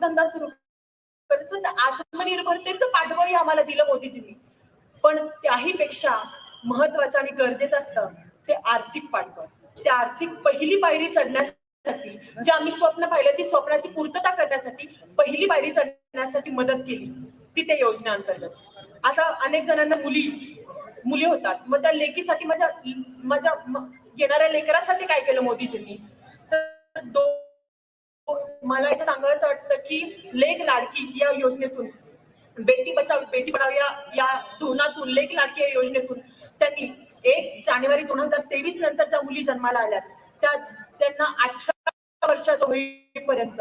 धंदा सुरू करायचं आत्मनिर्भरतेचं पाठबळही आम्हाला दिलं मोदीजींनी. पण त्याही पेक्षा महत्वाचं आणि गरजेचं असतं ते आर्थिक पाठबळ. ते आर्थिक पहिली पायरी चढण्यासाठी जे आम्ही स्वप्न पाहिलं ती स्वप्नाची पूर्तता करण्यासाठी पहिली पायरी चढण्यासाठी मदत केली ती त्या योजनेअंतर्गत आता अनेक जणांना मुली मुली होतात. मग त्या लेकीसाठी माझ्या माझ्या येणाऱ्या लेकरासाठी काय केलं मोदीजींनी? तर दोन मला एक सांगायचं वाटतं की लेख लाडकी या योजनेतून बेटी बचाव बेटी पढाव या या धोरणातून लेख लाडकी या योजनेतून त्यांनी एक जानेवारी दोन हजार तेवीस नंतर ज्या मुली जन्माला आल्या त्या त्यांना अठरा वर्षाचं होईपर्यंत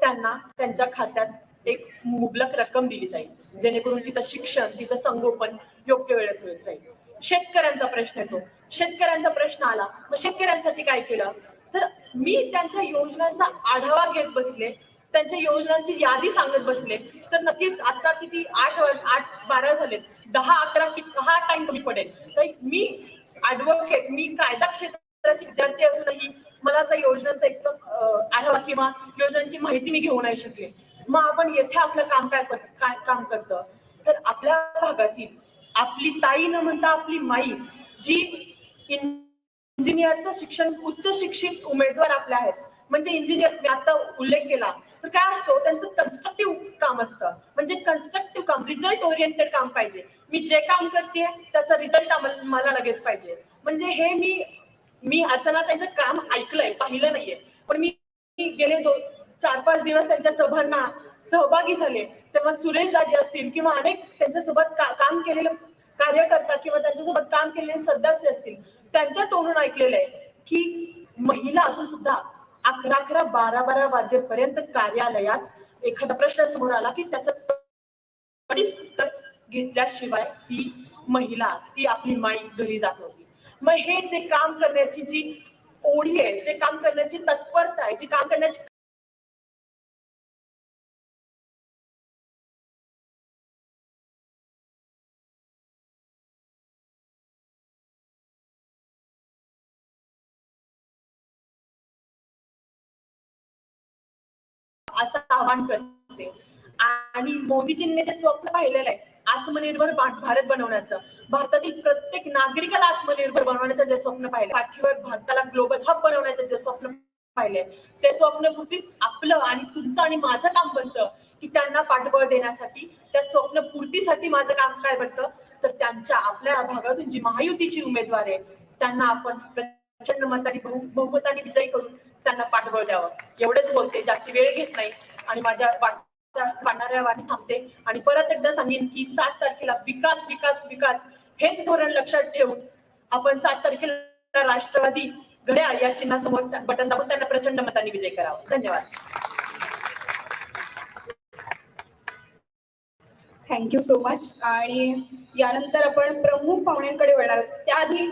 त्यांना त्यांच्या खात्यात एक मुबलक रक्कम दिली जाईल. जेणेकरून तिचं शिक्षण तिचं संगोपन योग्य वेळेत होत जाईल शेतकऱ्यांचा प्रश्न येतो. शेतकऱ्यांचा प्रश्न आला. मग शेतकऱ्यांसाठी काय केलं? तर मी त्यांच्या योजनांचा आढावा घेत बसले त्यांच्या योजनांची यादी सांगत बसले तर नक्कीच आता किती आठ आठ बारा झालेत. दहा अकरा हा टाइम कमी पडेल. तर मी ऍडव्होकेट मी कायदा क्षेत्राची विद्यार्थी असूनही मला त्या योजनांचा एकदम आढावा किंवा योजनांची माहिती मी घेऊ नाही शकले. मग आपण येथे आपलं काम काय कर- काय काम करतं? तर आपल्या भागातील आपली ताई न म्हणता आपली माई जी इंजिनियरचं शिक्षण उच्च शिक्षित उमेदवार आपले आहेत. म्हणजे इंजिनियर मी आता उल्लेख केला. तर काय असतो त्यांचं कन्स्ट्रक्टिव्ह काम असतं. म्हणजे कन्स्ट्रक्टिव्ह काम रिझल्ट ओरिएंटेड काम पाहिजे. मी जे काम करते त्याचा रिझल्ट मला लगेच पाहिजे. म्हणजे हे मी मी अचानक त्यांचं काम ऐकलंय पाहिलं नाहीये. पण मी गेले दोन चार पाच दिवस त्यांच्या सभांना सहभागी झाले. तेव्हा सुरेश दाजी असतील किंवा अनेक त्यांच्यासोबत का, काम केलेलं कार्यकर्ता किंवा त्यांच्यासोबत काम केलेले सदस्य असतील त्यांच्या तोंडून ऐकलेलं आहे की महिला असून सुद्धा अकरा अकरा बारा बारा वाजेपर्यंत कार्यालयात एखादा प्रश्न समोर आला की त्याचं उत्तर घेतल्याशिवाय ती महिला ती आपली माई घरी जात होती. मग हे जे काम करण्याची जी ओढी आहे जे काम करण्याची तत्परता आहे जी काम करण्याची असं आवाहन करते. आणि मोदीजींनी ते स्वप्न पाहिलेलं आहे आत्मनिर्भर भारत बनवण्याचं भारतातील प्रत्येक नागरिकाला आत्मनिर्भर बनवण्याचं जे स्वप्न पाहिलं पाठीवर भारताला ग्लोबल हब बनवण्याचं जे स्वप्न पाहिलंय ते स्वप्न पूर्तीच आपलं आणि तुमचं आणि माझं काम बनतं की त्यांना पाठबळ देण्यासाठी त्या स्वप्न पूर्तीसाठी माझं काम काय बनतं? तर त्यांच्या आपल्या भागातून जी महायुतीची उमेदवार आहे त्यांना आपण प्रचंड मताने बहुमताने विजयी करून त्यांना पाठबळ द्यावं. एवढेच बोलते जास्ती वेळ घेत नाही. आणि माझ्या वाटत्या वाढणाऱ्या वाट थांबते. आणि परत एकदा सांगेन की सात तारखेला विकास विकास विकास हेच धोरण लक्षात ठेवून आपण सात तारखेला राष्ट्रवादी घड्या या चिन्हासमोर बटन दाबून त्यांना प्रचंड मताने विजय करावा. धन्यवाद. थँक्यू सो मच आणि यानंतर आपण प्रमुख पाहुण्यांकडे वळणार आहोत. त्याआधी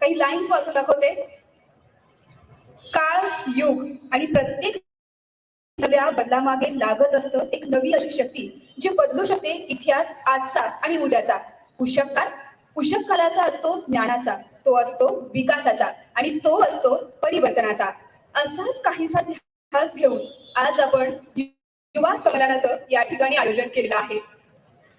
काही लाईन्स वाचून दाखवते. काळ युग आणि प्रत्येक नव्या बदलामागे लागत असतं एक नवी अशी शक्ती जी बदलू शकते इतिहास आजचा आणि उद्याचा. पुषक काळ पुषक कालाचा असतो ज्ञानाचा तो असतो विकासाचा आणि तो असतो परिवर्तनाचा. असाच काहीसा इतिहास घेऊन आज आपण युवा संमेलनाचं या ठिकाणी आयोजन केलेलं आहे.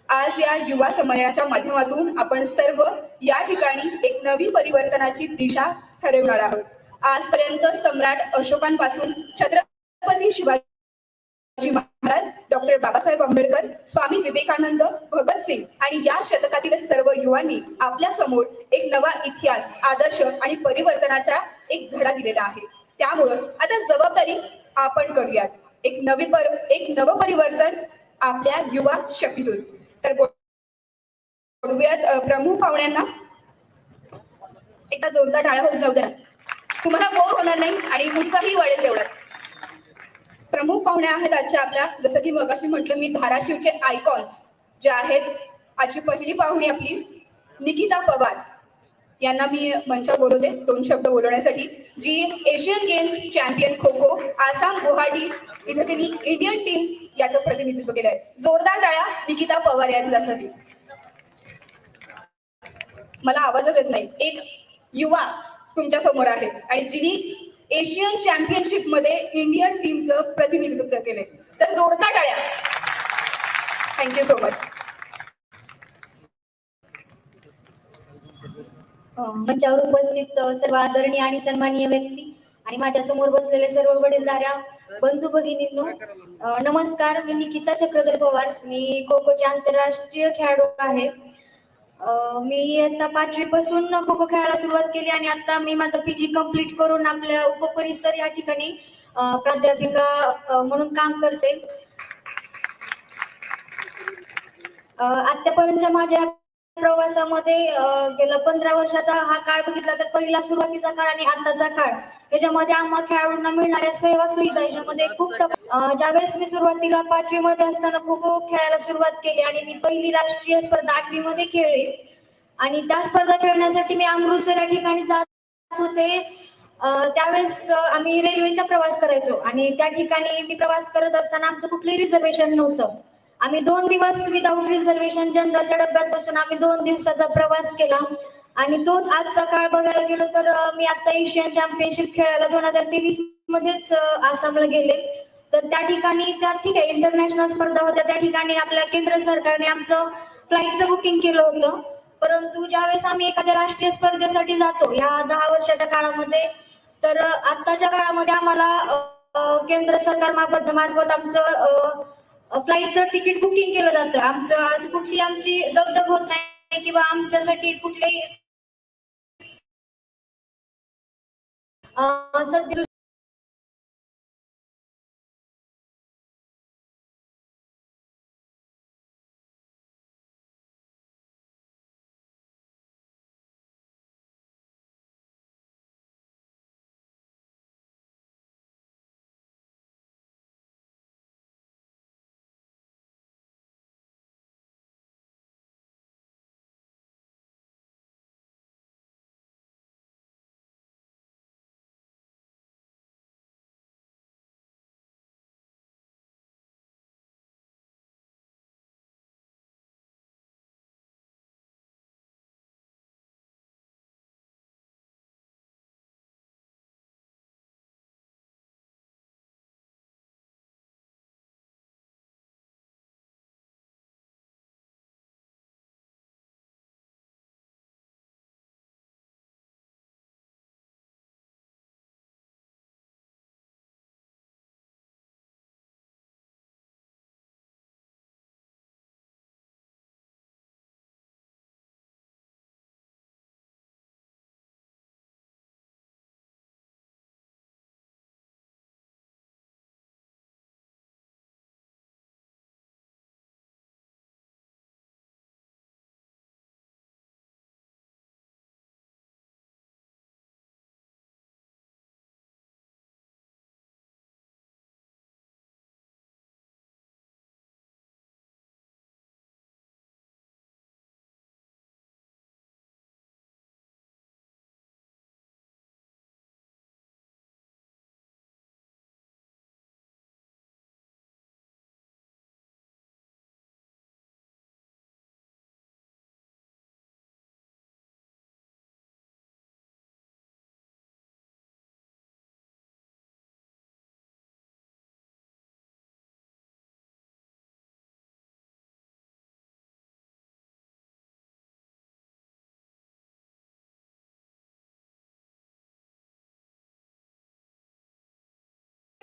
आज या युवा संमेलनाच्या माध्यमातून आपण सर्व या ठिकाणी एक नवी परिवर्तनाची दिशा ठरवणार आहोत. आजपर्यंत सम्राट अशोकांपासून छत्रपती शिवाजी महाराज डॉक्टर बाबासाहेब आंबेडकर स्वामी विवेकानंद भगतसिंग आणि या शतकातील सर्व युवांनी आपल्यासमोर एक नवा इतिहास आदर्श आणि परिवर्तनाचा एक धडा दिलेला आहे. त्यामुळं आता जबाबदारी आपण करूयात. एक नवी पर एक नवपरिवर्तन आपल्या युवा शक्तीतून. तर बोलूयात प्रमुख पाहुण्यांना. एकदा जोरदार टाळ्या होऊन जाऊ द्या. तुम्हाला बोर होणार नाही आणि उत्साही वाढेल तेवढा प्रमुख पाहुण्या आहेत आजच्या आपल्या. जसं की मगाशी म्हटलं मी धाराशिवचे आयकॉन्स जे आहेत आजची पहिली पाहुणी आपली निकिता पवार. यांना मी मंचा बोलवते दोन शब्द बोलवण्यासाठी. जी Asian games champion kho kho Assam Guwahati इथे त्यांनी इंडियन टीम याचं प्रतिनिधित्व केलं आहे जोरदार टाळ्या निकिता पवार यांच्यासाठी. मला आवाजच येत नाही. एक युवा तुमच्यासमोर आहे. आणि जिनी एशियन चॅम्पियनशिपमध्ये इंडियन टीमचं प्रतिनिधित्व केले तर जोरदार टाळ्या. थँक्यू सो मच मंचावर उपस्थित सर्व आदरणीय आणि सन्माननीय व्यक्ती आणि माझ्यासमोर बसलेले सर्व वडीलधाऱ्या बंधू भगिनींनो नमस्कार. मी निकिता चक्रधर पवार. मी खो खोच्या आंतरराष्ट्रीय खेळाडू आहे. मी आता पाचवी पासून खो खो खेळायला सुरुवात केली आणि आता मी माझं पीजी कंप्लीट करून आपल्या उपपरिसर या ठिकाणी प्राध्यापिका म्हणून काम करते. आतापर्यंत आतापर्यंतच्या माझ्या प्रवासामध्ये गेला गेल्या पंधरा वर्षाचा हा काळ बघितला तर पहिला सुरुवातीचा काळ आणि आताचा काळ. याच्यामध्ये आम्हा खेळाडूंना मिळणाऱ्या सेवा सुविधा याच्यामध्ये खूप ज्यावेळेस मी सुरुवातीला पाचवी मध्ये असताना खो खो खेळायला सुरुवात केली आणि मी पहिली राष्ट्रीय स्पर्धा आठवी मध्ये खेळले. आणि त्या स्पर्धा खेळण्यासाठी मी अमृतसर या ठिकाणी जात होते. त्यावेळेस आम्ही रेल्वेचा प्रवास करायचो आणि त्या ठिकाणी मी प्रवास करत असताना आमचं कुठलंही रिझर्वेशन नव्हतं. आम्ही दोन दिवस विदाऊट रिझर्वेशन जनरलच्या डब्यात बसून आम्ही दोन दिवसाचा प्रवास केला. आणि तोच आजचा काळ बघायला गेलो तर मी आता एशियन चॅम्पियनशिप खेळायला दोन हजार तेवीस मध्येच आसामला गेले. तर त्या ठिकाणी त्या ठीक आहे इंटरनॅशनल स्पर्धा होत्या. त्या ठिकाणी आपल्या केंद्र सरकारने आमचं फ्लाईटचं बुकिंग केलं होतं. परंतु ज्यावेळेस आम्ही एखाद्या राष्ट्रीय स्पर्धेसाठी जातो या दहा वर्षाच्या काळामध्ये तर आत्ताच्या काळामध्ये आम्हाला केंद्र सरकार मार्फत मार्फत आमचं फ्लाईटचं तिकीट बुकिंग केलं जातं. आमचं आज कुठली आमची दगदग होत नाही किंवा आमच्यासाठी कुठलेही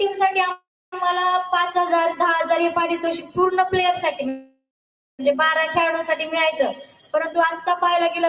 टीमसाठी आम्हाला पाच हजार दहा हजार हे पारितोषिक पूर्ण प्लेअरसाठी म्हणजे बारा खेळाडूंसाठी मिळायचं. परंतु आता पाहायला गेलं